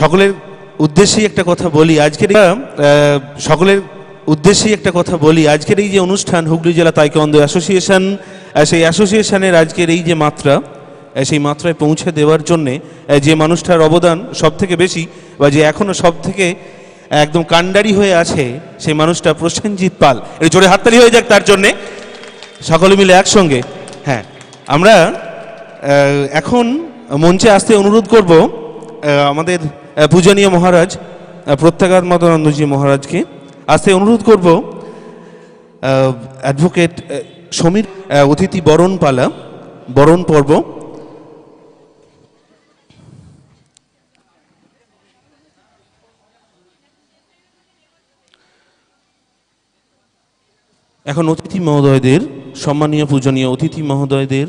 সকলের উদ্দেশ্যেই একটা কথা বলি। আজকের সকলের উদ্দেশ্যেই একটা কথা বলি। আজকের এই যে অনুষ্ঠান হুগলি জেলা তাইকন্দ অ্যাসোসিয়েশন সেই অ্যাসোসিয়েশনের আজকের এই যে মাত্রা সেই মাত্রায় পৌঁছে দেওয়ার জন্যে যে মানুষটার অবদান সব থেকে বেশি, বা যে এখনও সব থেকে একদম কাণ্ডারি হয়ে আছে সেই মানুষটা প্রসেনজিৎ পাল। এর জোরে হাততালি হয়ে যাক তার জন্যে। সকলে মিলে একসঙ্গে। হ্যাঁ আমরা এখন মঞ্চে আসতে অনুরোধ করব আমাদের পূজনীয় মহারাজ প্রত্যাঘাত মতানন্দজি মহারাজকে আসতে অনুরোধ করব অ্যাডভোকেট সমীর অতিথি বরণ পালা বরণ পর্ব। এখন অতিথি মহোদয়দের সম্মানীয় পূজনীয় অতিথি মহোদয়দের